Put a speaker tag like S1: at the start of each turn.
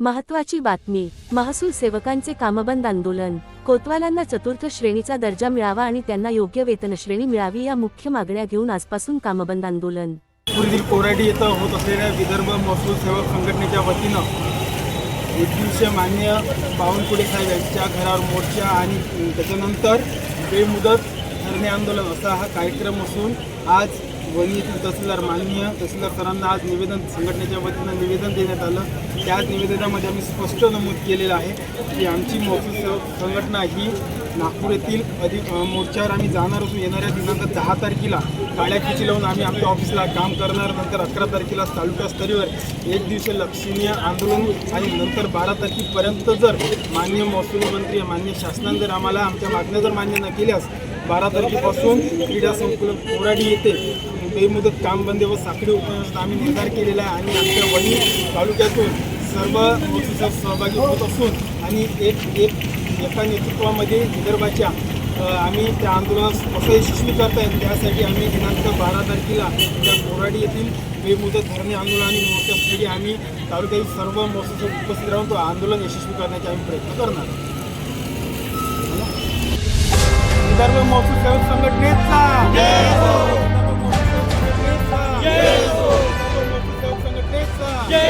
S1: महत्वाची बातमी. महसूल सेवकांचे कामबंद आंदोलन. कोतवालांना चतुर्थ श्रेणीचा दर्जा मिळावा आणि त्यांना योग्य वेतन श्रेणी मिळावी या मुख्य मागण्या घेऊन आजपासून कामबंद आंदोलन.
S2: पुरीतील कोराडी येथे होत असलेल्या विदर्भ महसूल सेवक संघटनेच्या वतीनं एकवीसशे मान्य बावनकुळे साहेब यांच्या घरावर मोर्चा आणि त्याच्यानंतर बेमुदत धरणे आंदोलन असा हा कार्यक्रम असून आज वणी येथील तहसीलदार माननीय तहसीलदार सरांना आज निवेदन संघटनेच्या वतीनं निवेदन देण्यात आलं. त्याच निवेदनामध्ये आम्ही स्पष्ट नमूद केलेलं आहे की आमची महसूल संघटना ही नागपूर येथील अधिक मोर्चावर आम्ही जाणार असून येणाऱ्या दिनांक दहा तारखेला काळ्या खिची लावून आम्ही आमच्या ऑफिसला काम करणार. नंतर अकरा तारखेला तालुका स्तरीवर एक दिवशी लक्षणीय आंदोलन आणि नंतर बारा तारखेपर्यंत जर मान्य महसूल मंत्री मान्य शासनाने जर आम्हाला आमच्या मागण्या जर मान्य न केल्यास बारा तारखेपासून क्रीडा संकुल कोराडी येथे बेमुदत काम बंद व साखळी उपक्रमाचा आम्ही निर्धार केलेला आहे आणि आमच्या वणी तालुक्यातून सर्व महसूल सहभागी होत असून आणि एक एक एका नेतृत्वामध्ये विदर्भाच्या आम्ही त्या आंदोलनास कसं यशस्वी करता येईल त्यासाठी आम्ही दिनांक बारा तारखेला त्या कोराडी येथील बेमुदत धरणे आंदोलन आणि मोर्चासाठी आम्ही तालुक्यातील सर्व महसूल उपस्थित राहून तो आंदोलन यशस्वी करण्याचा आम्ही प्रयत्न करणार विदर्भ महसूल सेवक संघटनेचा! Yeah.